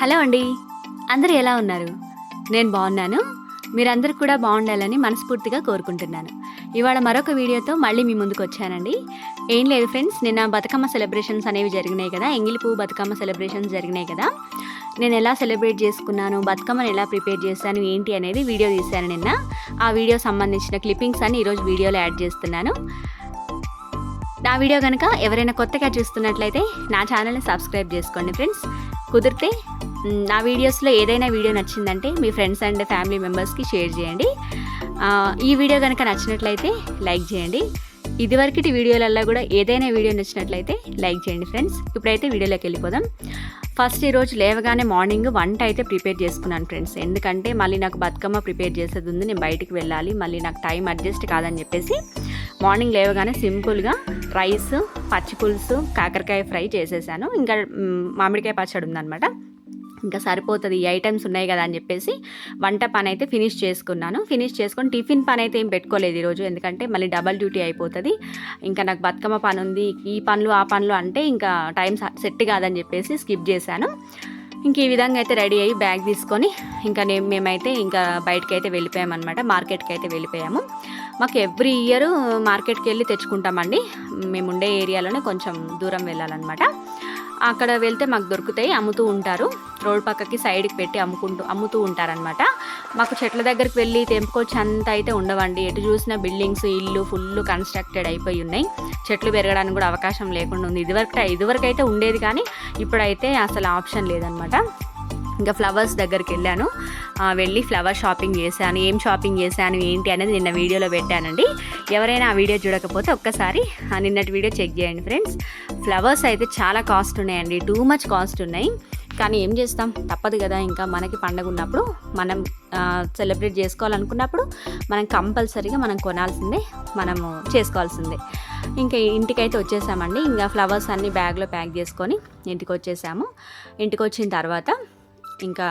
Hello అండి. అందరూ ఎలా ఉన్నారు? నేను బాగున్నాను. మీరందరూ కూడా బాగుండాలని మనస్ఫూర్తిగా కోరుకుంటున్నాను. ఇవాళ మరొక వీడియోతో మళ్ళీ మీ ముందుకు వచ్చానండి. ఏం లేదు ఫ్రెండ్స్ నిన్న బతుకమ్మ సెలబ్రేషన్స్ అనేవి జరిగినాయి కదా. ఎంగిలి పువ్వు బతుకమ్మ సెలబ్రేషన్స్ జరిగినాయి కదా. నేను ఎలా సెలబ్రేట్ చేసుకున్నాను బతుకమ్మను ఎలా ప్రిపేర్ చేశాను ఏంటి అనేది వీడియో తీశాను నిన్న. ఆ వీడియో సంబంధించిన క్లిప్పింగ్స్ అని ఈరోజు వీడియోలో యాడ్ చేస్తున్నాను. నా వీడియో కనుక ఎవరైనా కొత్తగా చూస్తున్నట్లయితే నా ఛానల్ని సబ్స్క్రైబ్ చేసుకోండి ఫ్రెండ్స్. కుదిరితే నా వీడియోస్లో ఏదైనా వీడియో నచ్చిందంటే మీ ఫ్రెండ్స్ అండ్ ఫ్యామిలీ మెంబర్స్కి షేర్ చేయండి. ఈ వీడియో కనుక నచ్చినట్లయితే లైక్ చేయండి. ఇదివరకటి వీడియోలలో కూడా ఏదైనా వీడియో నచ్చినట్లయితే లైక్ చేయండి ఫ్రెండ్స్. ఇప్పుడైతే వీడియోలోకి వెళ్ళిపోదాం. ఫస్ట్ ఈరోజు లేవగానే మార్నింగ్ వంట అయితే ప్రిపేర్ చేసుకున్నాను ఫ్రెండ్స్. ఎందుకంటే మళ్ళీ నాకు బతుకమ్మ ప్రిపేర్ చేసేది ఉంది. నేను బయటికి వెళ్ళాలి. మళ్ళీ నాకు టైం అడ్జస్ట్ కాదని చెప్పేసి మార్నింగ్ లేవగానే సింపుల్గా రైస్ పచ్చి పులుసు కాకరకాయ ఫ్రై చేసేసాను. ఇంకా మామిడికాయ పచ్చడి ఉందన్నమాట. ఇంకా సరిపోతుంది ఈ ఐటమ్స్ ఉన్నాయి కదా అని చెప్పేసి వంట పని అయితే ఫినిష్ చేసుకున్నాను. ఫినిష్ చేసుకొని టిఫిన్ పని అయితే ఏం పెట్టుకోలేదు ఈరోజు ఎందుకంటే మళ్ళీ డబల్ డ్యూటీ అయిపోతుంది. ఇంకా నాకు బతుకమ్మ పని ఉంది. ఈ పనులు ఆ పనులు అంటే ఇంకా టైం సెట్ కాదని చెప్పేసి స్కిప్ చేశాను. ఇంక ఈ విధంగా అయితే రెడీ అయ్యి బ్యాగ్ తీసుకొని ఇంకా నేను మేమైతే ఇంకా బయటకి అయితే వెళ్ళిపోయామన్నమాట మార్కెట్కి అయితే వెళ్ళిపోయాము. మాకు ఎవ్రీ ఇయర్ మార్కెట్కి వెళ్ళి తెచ్చుకుంటామండి. మేము ఉండే ఏరియాలోనే కొంచెం దూరం వెళ్ళాలన్నమాట. అక్కడ వెళ్తే మాకు దొరుకుతాయి అమ్ముతూ ఉంటారు. రోడ్ పక్కకి సైడ్కి పెట్టి అమ్ముకుంటూ అమ్ముతూ ఉంటారనమాట మాకు చెట్ల దగ్గరికి వెళ్ళి తెంపుకొచ్చి అంత అయితే ఉండవండి. ఎటు చూసిన బిల్డింగ్స్ ఇల్లు ఫుల్ కన్స్ట్రక్టెడ్ అయిపోయి ఉన్నాయి. చెట్లు పెరగడానికి కూడా అవకాశం లేకుండా ఉంది. ఇదివరకు ఇదివరకు అయితే ఉండేది కానీ ఇప్పుడైతే అసలు ఆప్షన్ లేదనమాట ఇంకా ఫ్లవర్స్ దగ్గరికి వెళ్ళాను. వెళ్ళి ఫ్లవర్ షాపింగ్ చేశాను. ఏం షాపింగ్ చేశాను ఏంటి అనేది నిన్న వీడియోలో పెట్టానండి. ఎవరైనా ఆ వీడియో చూడకపోతే ఒక్కసారి నిన్నటి వీడియో చెక్ చేయండి ఫ్రెండ్స్. ఫ్లవర్స్ అయితే చాలా కాస్ట్ ఉన్నాయండి. టూ మచ్ కాస్ట్ ఉన్నాయి. కానీ ఏం చేస్తాం? తప్పదు కదా. ఇంకా మనకి పండగ ఉన్నప్పుడు మనం సెలబ్రేట్ చేసుకోవాలనుకున్నప్పుడు మనం కంపల్సరీగా మనం కొనాల్సిందే మనము చేసుకోవాల్సిందే. ఇంకా ఇంటికైతే వచ్చేసామండి. ఇంకా ఫ్లవర్స్ అన్ని బ్యాగ్లో ప్యాక్ చేసుకొని ఇంటికి వచ్చేసాము ఇంటికి వచ్చిన తర్వాత ఇంకా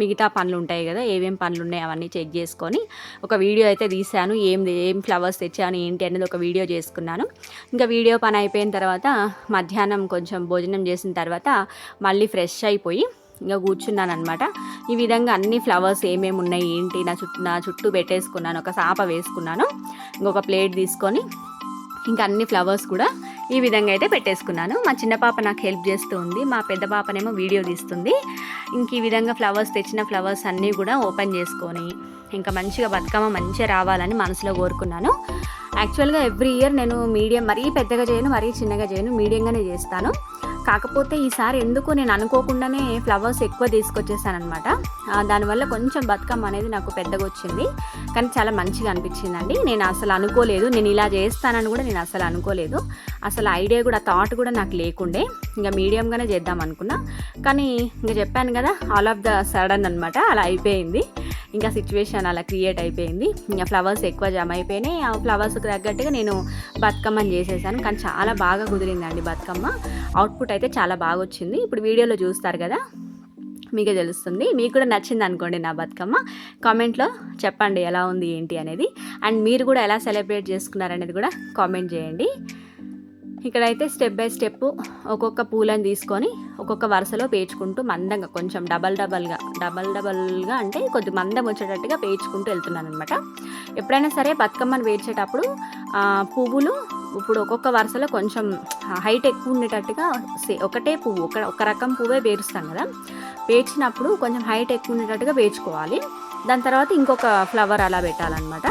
మిగతా పనులు ఉంటాయి కదా ఏమేం పనులు ఉన్నాయి అవన్నీ చెక్ చేసుకొని ఒక వీడియో అయితే తీశాను. ఏం ఏం ఫ్లవర్స్ తెచ్చాను ఏంటి అనేది ఒక వీడియో చేసుకున్నాను. ఇంకా వీడియో పని అయిపోయిన తర్వాత మధ్యాహ్నం కొంచెం భోజనం చేసిన తర్వాత మళ్ళీ ఫ్రెష్ అయిపోయి ఇంకా కూర్చున్నాను అనమాట ఈ విధంగా అన్ని ఫ్లవర్స్ ఏమేమి ఉన్నాయి ఏంటి నా చుట్టూ నా చుట్టూ పెట్టేసుకున్నాను ఒక సాప వేసుకున్నాను. ఇంకొక ప్లేట్ తీసుకొని ఇంకా అన్ని ఫ్లవర్స్ కూడా ఈ విధంగా అయితే పెట్టేసుకున్నాను. మా చిన్న పాప నాకు హెల్ప్ చేస్తూ ఉంది మా పెద్ద పాపనేమో వీడియో తీస్తుంది. ఇంక ఈ విధంగా ఫ్లవర్స్ తెచ్చిన ఫ్లవర్స్ అన్నీ కూడా ఓపెన్ చేసుకొని ఇంకా మంచిగా బతుకమ్మ మంచిగా రావాలని మనసులో కోరుకున్నాను. యాక్చువల్గా ఎవ్రీ ఇయర్ నేను మీడియం మరీ పెద్దగా చేయను మరీ చిన్నగా చేయను మీడియంగానే చేస్తాను. కాకపోతే ఈసారి ఎందుకు నేను అనుకోకుండానే ఫ్లవర్స్ ఎక్కువ తీసుకొచ్చేసానమాట దానివల్ల కొంచెం బతుకమ్మ అనేది నాకు పెద్దగా వచ్చింది. కానీ చాలా మంచిగా అనిపించిందండి. నేను అసలు అనుకోలేదు. నేను ఇలా చేస్తానని కూడా నేను అసలు అనుకోలేదు. అసలు ఐడియా కూడా థాట్ కూడా నాకు లేకుండే. ఇంకా మీడియంగానే చేద్దాం అనుకున్నా. కానీ ఇంకా చెప్పాను కదా ఆల్ ఆఫ్ ద సడన్ అనమాట అలా అయిపోయింది. ఇంకా సిచ్యువేషన్ అలా క్రియేట్ అయిపోయింది. ఇంకా ఫ్లవర్స్ ఎక్కువ జమ అయిపోయినాయి. ఆ ఫ్లవర్స్కి తగ్గట్టుగా నేను బతుకమ్మని చేసేసాను. కానీ చాలా బాగా కుదిరిందండి బతుకమ్మ. అవుట్పుట్ అయితే చాలా బాగా వచ్చింది. ఇప్పుడు వీడియోలో చూస్తారు కదా మీకే తెలుస్తుంది. మీకు కూడా నచ్చింది అనుకోండి నా బతుకమ్మ. కామెంట్లో చెప్పండి ఎలా ఉంది ఏంటి అనేది. అండ్ మీరు కూడా ఎలా సెలబ్రేట్ చేసుకున్నారనేది కూడా కామెంట్ చేయండి. ఇక్కడైతే స్టెప్ బై స్టెప్ ఒక్కొక్క పూలను తీసుకొని ఒక్కొక్క వరుసలో పేర్చుకుంటూ మందంగా కొంచెం డబల్ డబల్గా డబల్ డబల్గా అంటే కొద్ది మందం వచ్చేటట్టుగా పేర్చుకుంటూ వెళ్తున్నాను అనమాట ఎప్పుడైనా సరే బతుకమ్మను పేర్చేటప్పుడు పువ్వులు ఇప్పుడు ఒక్కొక్క వరుసలో కొంచెం హైట్ ఎక్కువ ఉండేటట్టుగా ఒకటే పువ్వు ఒక ఒక రకం పువ్వే పేరుస్తాం కదా. పేర్చినప్పుడు కొంచెం హైట్ ఎక్కువ ఉండేటట్టుగా పేర్చుకోవాలి. దాని తర్వాత ఇంకొక ఫ్లవర్ అలా పెట్టాలన్నమాట.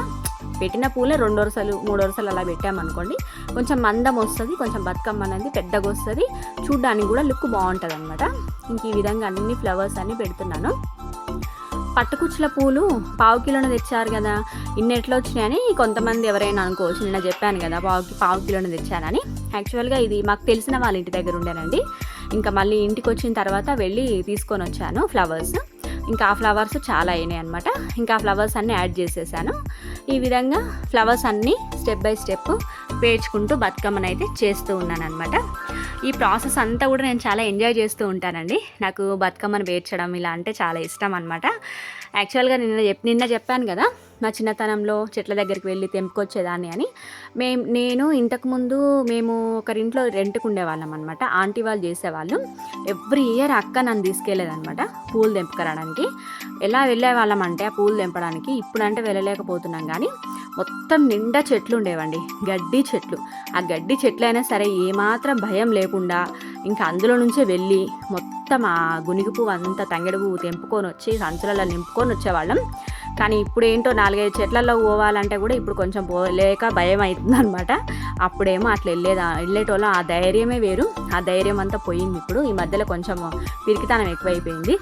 పెట్టిన పూలే రెండు వరుసలు మూడు వరుసలు అలా పెట్టామనుకోండి కొంచెం మందం వస్తుంది కొంచెం బతుకమ్మ అనేది పెద్దగా వస్తుంది. చూడ్డానికి కూడా లుక్ బాగుంటుంది అనమాట ఇంక ఈ విధంగా అన్ని ఫ్లవర్స్ అన్ని పెడుతున్నాను. పట్టుకుచ్చుల పూలు పావు కిలోన తెచ్చారు కదా. ఇన్ని ఎట్లా వచ్చినాయని కొంతమంది ఎవరైనా అనుకోవచ్చు. నిన్న చెప్పాను కదా పావు పావు కిలోను తెచ్చానని. యాక్చువల్గా ఇది మాకు తెలిసిన వాళ్ళ ఇంటి దగ్గర ఉండేనండి. ఇంకా మళ్ళీ ఇంటికి వచ్చిన తర్వాత వెళ్ళి తీసుకొని వచ్చాను ఫ్లవర్స్. ఇంకా ఆ ఫ్లవర్స్ చాలా అయినాయి అనమాట ఇంకా ఆ ఫ్లవర్స్ అన్నీ యాడ్ చేసేసాను. ఈ విధంగా ఫ్లవర్స్ అన్నీ స్టెప్ బై స్టెప్ పేర్చుకుంటూ బతుకమ్మను అయితే చేస్తూ ఉన్నాను అనమాట ఈ ప్రాసెస్ అంతా కూడా నేను చాలా ఎంజాయ్ చేస్తూ ఉంటానండి. నాకు బతుకమ్మను పేర్చడం ఇలా అంటే చాలా ఇష్టం అనమాట యాక్చువల్గా నిన్న చెప్ నిన్న చెప్పాను కదా నా చిన్నతనంలో చెట్ల దగ్గరికి వెళ్ళి తెంపుకొచ్చేదాన్ని అని. మేము నేను ఇంతకుముందు మేము ఒకరింట్లో రెంట్కు ఉండేవాళ్ళం అనమాట ఆంటీ వాళ్ళు చేసేవాళ్ళు. ఎవ్రీ ఇయర్ అక్క నన్ను తీసుకెళ్ళేదనమాట పూలు తెంపుకరాడానికి ఎలా వెళ్ళేవాళ్ళం అంటే ఆ పూలు తెంపడానికి. ఇప్పుడంటే వెళ్ళలేకపోతున్నాం కానీ మొత్తం నిండా చెట్లు ఉండేవండి. గడ్డి చెట్లు. ఆ గడ్డి చెట్లైనా సరే ఏమాత్రం భయం లేకుండా ఇంకా అందులో నుంచే వెళ్ళి మొత్తం ఆ గునిగి పువ్వు అంతా తంగెడు పువ్వు తెంపుకొని వచ్చి సంచులలో నింపుకొని వచ్చేవాళ్ళం. కానీ ఇప్పుడు ఏంటో నాలుగైదు చెట్లలో పోవాలంటే కూడా ఇప్పుడు కొంచెం పోలేక భయం అవుతుంది అనమాట అప్పుడేమో అట్లా వెళ్ళేదా వెళ్ళేటోళ్ళం. ఆ ధైర్యమే వేరు. ఆ ధైర్యం అంతా పోయింది ఇప్పుడు. ఈ మధ్యలో కొంచెం పిరికితనం ఎక్కువైపోయింది.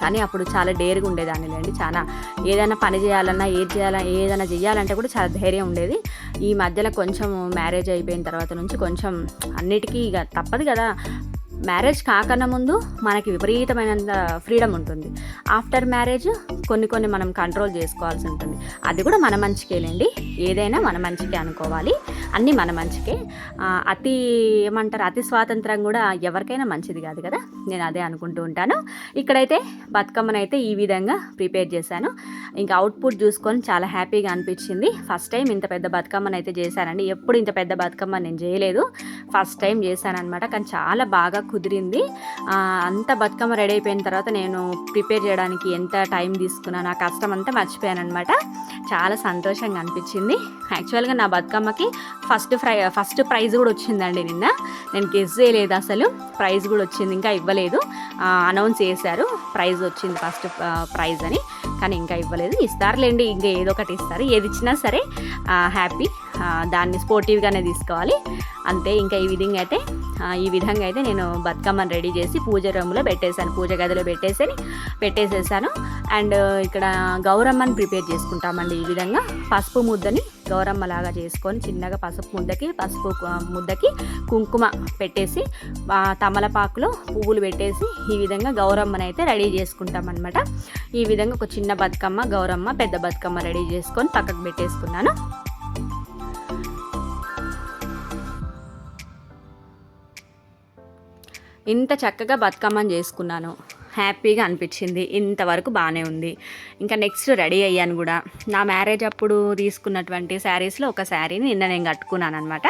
కానీ అప్పుడు చాలా డేర్గా ఉండేదాన్ని లేండి. చాలా ఏదైనా పని చేయాలన్నా ఏది చేయాలన్నా ఏదైనా చేయాలంటే కూడా చాలా ధైర్యం ఉండేది. ఈ మధ్యలో కొంచెం మ్యారేజ్ అయిపోయిన తర్వాత నుంచి కొంచెం అన్నిటికీ ఇక తప్పదు కదా. మ్యారేజ్ కాకన్నా ముందు మనకి విపరీతమైనంత ఫ్రీడమ్ ఉంటుంది. ఆఫ్టర్ మ్యారేజ్ కొన్ని కొన్ని మనం కంట్రోల్ చేసుకోవాల్సి ఉంటుంది. అది కూడా మన మంచికేలేండి ఏదైనా మన మంచికే అనుకోవాలి. అన్నీ మన మంచికే. అతి ఏమంటారు? అతి స్వాతంత్రం కూడా ఎవరికైనా మంచిది కాదు కదా? నేను అదే అనుకుంటూ ఉంటాను. ఇక్కడైతే బతుకమ్మనైతే ఈ విధంగా ప్రిపేర్ చేశాను. ఇంకా అవుట్పుట్ చూసుకొని చాలా హ్యాపీగా అనిపించింది. ఫస్ట్ టైం ఇంత పెద్ద బతుకమ్మను అయితే చేశానండి. ఎప్పుడు ఇంత పెద్ద బతుకమ్మ నేను చేయలేదు. ఫస్ట్ టైం చేశానమాట కానీ చాలా బాగా కుదిరింది. అంత బతుకమ్మ రెడీ అయిపోయిన తర్వాత నేను ప్రిపేర్ చేయడానికి ఎంత టైం తీసుకున్నాను ఆ కష్టం అంతా మర్చిపోయాను అనమాట చాలా సంతోషంగా అనిపించింది. యాక్చువల్గా నా బతుకమ్మకి ఫస్ట్ ఫ్రై ఫస్ట్ ప్రైజ్ కూడా వచ్చిందండి నిన్న. నేను గెస్ చేయలేదు అసలు. ప్రైజ్ కూడా వచ్చింది ఇంకా ఇవ్వలేదు. అనౌన్స్ చేశారు. ప్రైజ్ వచ్చింది ఫస్ట్ ప్రైజ్ అని. కానీ ఇంకా ఇవ్వలేదు. ఇస్తారులేండి ఇంకా ఏదో ఒకటి ఇస్తారు. ఏది ఇచ్చినా సరే హ్యాపీ దాన్ని స్పోర్టివ్గానే తీసుకోవాలి. అంతే ఇంకా ఈ విధంగా అయితే ఈ విధంగా అయితే నేను బతుకమ్మని రెడీ చేసి పూజ రూమ్లో పెట్టేశాను పూజ గదిలో పెట్టేసి పెట్టేసేసాను. అండ్ ఇక్కడ గౌరమ్మని ప్రిపేర్ చేసుకుంటామండి ఈ విధంగా. పసుపు ముద్దని గౌరమ్మ లాగా చేసుకొని చిన్నగా పసుపు ముద్దకి పసుపు ముద్దకి కుంకుమ పెట్టేసి తమలపాకులో పువ్వులు పెట్టేసి ఈ విధంగా గౌరమ్మని అయితే రెడీ చేసుకుంటాం అనమాట ఈ విధంగా ఒక చిన్న బతుకమ్మ గౌరమ్మ పెద్ద బతుకమ్మ రెడీ చేసుకొని పక్కకు పెట్టేసుకున్నాను. ఇంత చక్కగా బతుకమ్మని చేసుకున్నాను. హ్యాపీగా అనిపించింది. ఇంతవరకు బాగానే ఉంది. ఇంకా నెక్స్ట్ రెడీ అయ్యాను కూడా. నా మ్యారేజ్ అప్పుడు తీసుకున్నటువంటి శారీస్లో ఒక శారీని నిన్న నేను కట్టుకున్నాను అనమాట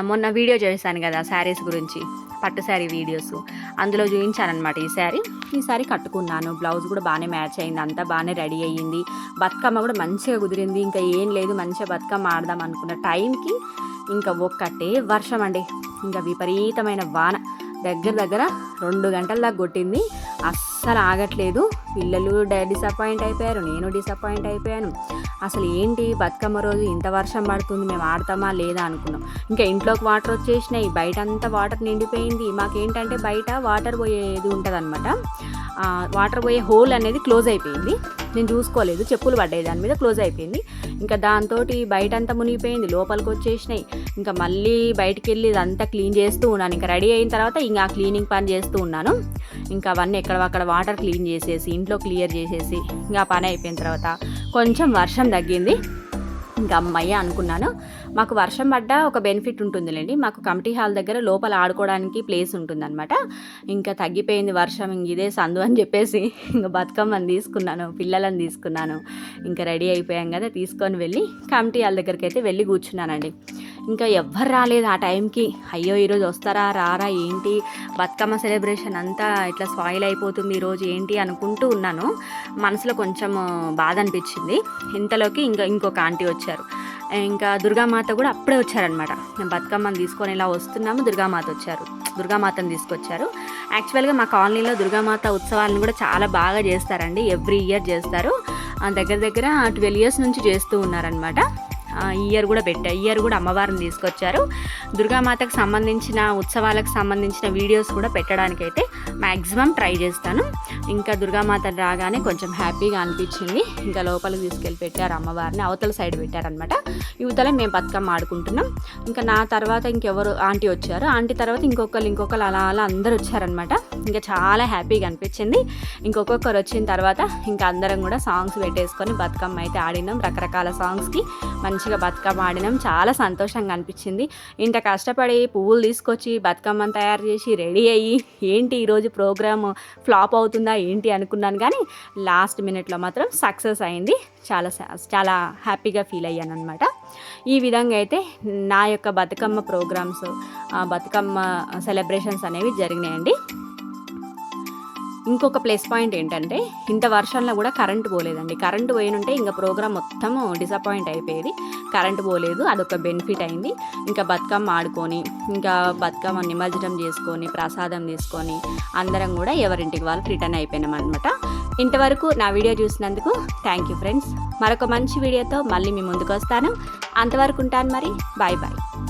మొన్న వీడియో చేశాను కదా శారీస్ గురించి. పట్టు శారీ వీడియోస్. అందులో చూపించాను అనమాట ఈ శారీ. ఈ శారీ కట్టుకున్నాను. బ్లౌజ్ కూడా బాగానే మ్యాచ్ అయింది. అంతా బాగానే రెడీ అయ్యింది. బతుకమ్మ కూడా మంచిగా కుదిరింది. ఇంకా ఏం లేదు. మంచిగా బతుకమ్మ ఆడదాం అనుకున్న టైంకి ఇంకా ఒక్కటే వర్షం అండి. ఇంకా విపరీతమైన వాన. దగ్గర దగ్గర రెండు గంటల దాకా కొట్టింది. అస్సలు ఆగట్లేదు. పిల్లలు డిసప్పాయింట్ అయిపోయారు. నేను డిసప్పాయింట్ అయిపోయాను. అసలు ఏంటి బతుకమ్మ రోజు? ఇంత వర్షం పడుతుంది. మేము ఆడతామా లేదా అనుకున్నాం. ఇంకా ఇంట్లోకి వాటర్ వచ్చేసినాయి. బయట అంతా వాటర్ నిండిపోయింది. మాకేంటంటే బయట వాటర్ పోయేది ఉంటుంది అనమాట వాటర్ పోయే హోల్ అనేది క్లోజ్ అయిపోయింది. నేను చూసుకోలేదు చెప్పులు పడ్డాయి దాని మీద క్లోజ్ అయిపోయింది. ఇంకా దాంతో బయట అంతా మునిగిపోయింది లోపలికి వచ్చేసినాయి. ఇంకా మళ్ళీ బయటికి వెళ్ళి ఇదంతా క్లీన్ చేస్తూ ఉన్నాను. ఇంకా రెడీ అయిన తర్వాత ఇంకా క్లీనింగ్ పని చేస్తూ ఉన్నాను. ఇంకా అవన్నీ ఎక్కడ అక్కడ వాటర్ క్లీన్ చేసేసి ఇంట్లో క్లియర్ చేసేసి ఇంకా పని అయిపోయిన తర్వాత కొంచెం వర్షం తగ్గింది. ఇంకా అమ్మయ్య అనుకున్నాను. మాకు వర్షం పడ్డా ఒక బెనిఫిట్ ఉంటుందిలేండి. మాకు కమిటీ హాల్ దగ్గర లోపల ఆడుకోవడానికి ప్లేస్ ఉంటుందన్నమాట. ఇంకా తగ్గిపోయింది వర్షం ఇంక ఇదే సందు అని చెప్పేసి ఇంకా బతుకమ్మని తీసుకున్నాను పిల్లలను తీసుకున్నాను. ఇంకా రెడీ అయిపోయాం కదా తీసుకొని వెళ్ళి కమిటీ హాల్ దగ్గరికి అయితే వెళ్ళి కూర్చున్నానండి. ఇంకా ఎవ్వరు రాలేదు ఆ టైంకి. అయ్యో ఈరోజు వస్తారా రారా ఏంటి? బతుకమ్మ సెలబ్రేషన్ అంతా ఇట్లా స్పాయిల్ అయిపోతుంది ఈరోజు ఏంటి అనుకుంటూ ఉన్నాను. మనసులో కొంచెం బాధ అనిపించింది. ఇంతలోకి ఇంకా ఇంకొక ఆంటీ వచ్చి వచ్చారు. ఇంకా దుర్గామాత కూడా అప్పుడే వచ్చారనమాట మేము బతుకమ్మని తీసుకొని ఇలా వస్తున్నాము దుర్గామాత వచ్చారు. దుర్గామాతను తీసుకొచ్చారు. యాక్చువల్గా మా కాలనీలో దుర్గామాత ఉత్సవాలను కూడా చాలా బాగా చేస్తారండి. ఎవ్రీ ఇయర్ చేస్తారు. ఆ, దగ్గర దగ్గర ట్వెల్వ్ ఇయర్స్ నుంచి చేస్తూ ఉన్నారనమాట ఇయర్ కూడా పెట్టారు ఇయర్ కూడా అమ్మవారిని తీసుకొచ్చారు. దుర్గామాతకు సంబంధించిన ఉత్సవాలకు సంబంధించిన వీడియోస్ కూడా పెట్టడానికైతే మ్యాక్సిమం ట్రై చేస్తాను. ఇంకా దుర్గామాత రాగానే కొంచెం హ్యాపీగా అనిపించింది. ఇంకా లోపలికి తీసుకెళ్ళి పెట్టారు అమ్మవారిని. అవతల సైడ్ పెట్టారనమాట యువతలే మేము బతుకమ్మ ఆడుకుంటున్నాం. ఇంకా నా తర్వాత ఇంకెవరు ఆంటీ వచ్చారు. ఆంటీ తర్వాత ఇంకొకరు ఇంకొకరు అలా అలా అందరు వచ్చారనమాట ఇంకా చాలా హ్యాపీగా అనిపించింది. ఇంకొకొక్కరు వచ్చిన తర్వాత ఇంకా అందరం కూడా సాంగ్స్ పెట్టేసుకొని బతుకమ్మ అయితే ఆడినాం. రకరకాల సాంగ్స్కి మంచి మంచిగా బతుకమ్మ ఆడినాం. చాలా సంతోషంగా అనిపించింది. ఇంత కష్టపడి పువ్వులు తీసుకొచ్చి బతుకమ్మను తయారు చేసి రెడీ అయ్యి ఏంటి ఈరోజు ప్రోగ్రామ్ ఫ్లాప్ అవుతుందా ఏంటి అనుకున్నాను కానీ లాస్ట్ మినిట్లో మాత్రం సక్సెస్ అయింది. చాలా చాలా హ్యాపీగా ఫీల్ అయ్యాను అనమాట ఈ విధంగా అయితే నా యొక్క బతుకమ్మ ప్రోగ్రామ్స్ బతుకమ్మ సెలబ్రేషన్స్ అనేవి జరిగినాయండి. ఇంకొక ప్లస్ పాయింట్ ఏంటంటే ఇంత వర్షంలో కూడా కరెంట్ పోలేదండి. కరెంట్ పోయినుంటే ఇంకా ప్రోగ్రామ్ మొత్తము డిసప్పాయింట్ అయిపోయేది. కరెంట్ పోలేదు అదొక బెనిఫిట్ అయింది. ఇంకా బతుకమ్మ ఆడుకొని ఇంకా బతుకమ్మ నిమజ్జనం చేసుకొని ప్రసాదం తీసుకొని అందరం కూడా ఎవరింటికి వాళ్ళు రిటర్న్ అయిపోయినాం అనమాట ఇంతవరకు నా వీడియో చూసినందుకు థ్యాంక్ యూ ఫ్రెండ్స్ మరొక మంచి వీడియోతో మళ్ళీ మీ ముందుకు వస్తాను. అంతవరకు ఉంటాను మరి. Bye bye